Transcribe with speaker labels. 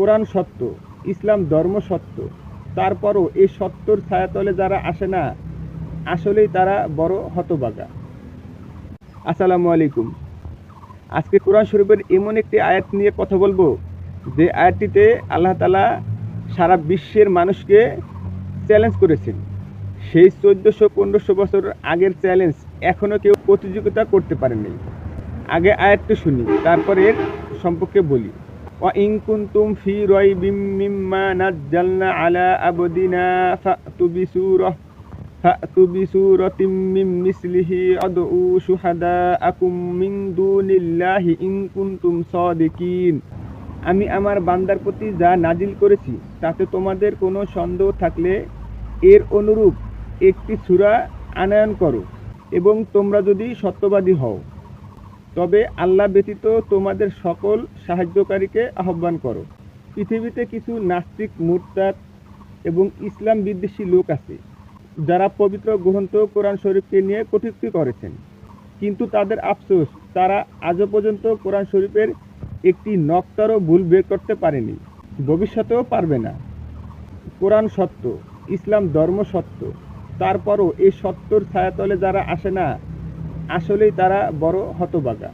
Speaker 1: কোরআন সত্য, ইসলাম ধর্ম সত্য। তারপরও এই সত্যর ছায়াতলে যারা আসে না, আসলেই তারা বড় হতবাগা। আসসালামু আলাইকুম। আজকে কোরআন শরীফের এমন একটি আয়াত নিয়ে কথা বলব, যে আয়াতটিতে আল্লাহ তালা সারা বিশ্বের মানুষকে চ্যালেঞ্জ করেছেন। সেই চোদ্দোশো, পনেরোশো বছর আগের চ্যালেঞ্জ এখনও কেউ প্রতিযোগিতা করতে পারেনি। আগে আয়াতটি শুনি তারপরে এর সম্পর্কে বলি। وإن كنتم في ريب مما نزلنا على عبدنا فأتوا بسورة فأتوا بسورة من مثله ادعوا شهداءكم من دون الله إن كنتم صادقين আমি আমার বান্দার প্রতি যা নাজিল করেছি তাতে তোমাদের কোনো সন্দেহ থাকলে এর অনুরূপ একটি সূরা আনয়ন করো এবং তোমরা যদি সত্যবাদী হও তবে আল্লাহ ব্যতীত তোমাদের সকল সাহায্যকারীকে আহ্বান করো। পৃথিবীতে কিছু নাস্তিক, মুরতাদ এবং ইসলাম বিদ্বেষী লোক আছে, যারা পবিত্র গ্রন্থ কোরআন শরীফকে নিয়ে কটূক্তি করেছেন। কিন্তু তাদের আফসোস, তারা আজও পর্যন্ত কোরআন শরীফের একটি নক্তারও ভুল বের করতে পারেনি। ভবিষ্যতেও পারবে না। কোরআন সত্য, ইসলাম ধর্ম সত্য, তারপরও এই সত্যর ছায়াতলে যারা আসে না আসলেই তারা বড় হতবাগা